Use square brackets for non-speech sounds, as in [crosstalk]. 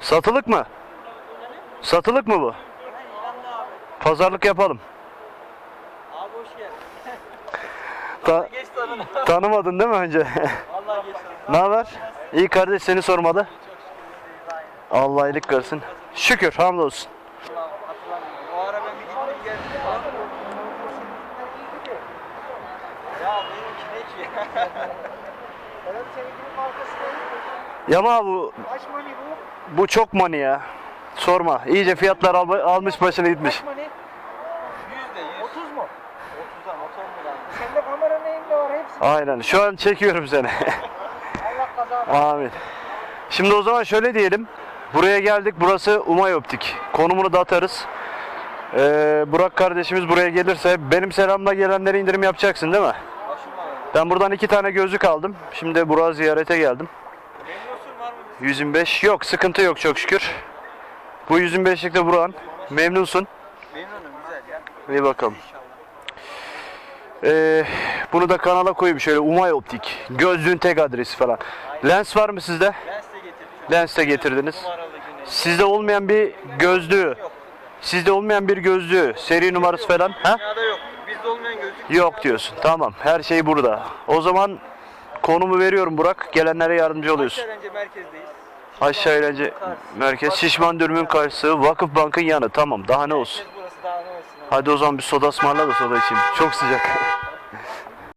Satılık mı? Satılık mı bu? Pazarlık yapalım. Abi hoş geldin. [laughs] Ta- Geç [laughs] tanımadın değil mi önce? Vallahi geç tanına. ne haber? İyi kardeş seni sormalı. Allah iyilik versin. Şükür hamdolsun. Allah hatırlamıyorum. O ara ben bir gittim geldim falan. Ya benimki ne ki? [laughs] Evet seninkinin markası ne? Yama bu Kaç mani bu? bu çok mani ya. Sorma. İyice fiyatlar al- almış başını gitmiş. Kaç mani? Yüzde yüz. 30 mu? 30'a motor mu lan? Sende kamera neyimde var hepsi. Aynen. Şu an çekiyorum seni. [laughs] Allah kaza ver. Amin. Şimdi o zaman şöyle diyelim. Buraya geldik. Burası Umay Optik. Konumunu da atarız. Ee, Burak kardeşimiz buraya gelirse benim selamla gelenlere indirim yapacaksın değil mi? Başım. Ben buradan iki tane gözlük aldım. Şimdi Burak'ı ziyarete geldim. Memnunsun var mı? 125 yok sıkıntı yok çok şükür. Bu 125'lik de Burak'ın. Memnunsun. Memnunum güzel ya. İyi bakalım. Ee, bunu da kanala koyayım şöyle Umay Optik. Gözlüğün tek adresi falan. Lens var mı sizde? Getirdim. Lens de getirdiniz. Sizde olmayan bir gözlüğü. Sizde olmayan bir gözlüğü, seri numarası falan. Ha? Dünyada yok. Bizde olmayan gözlük. Yok diyorsun. Tamam. Her şey burada. O zaman konumu veriyorum Burak. Gelenlere yardımcı oluyorsun. Aşağı merkezdeyiz. Aşağı eğlence merkez Şişman Dürüm'ün karşısı Vakıf Bank'ın yanı. Tamam. Daha ne olsun? Hadi o zaman bir soda ısmarla da soda içeyim. Çok sıcak. [laughs]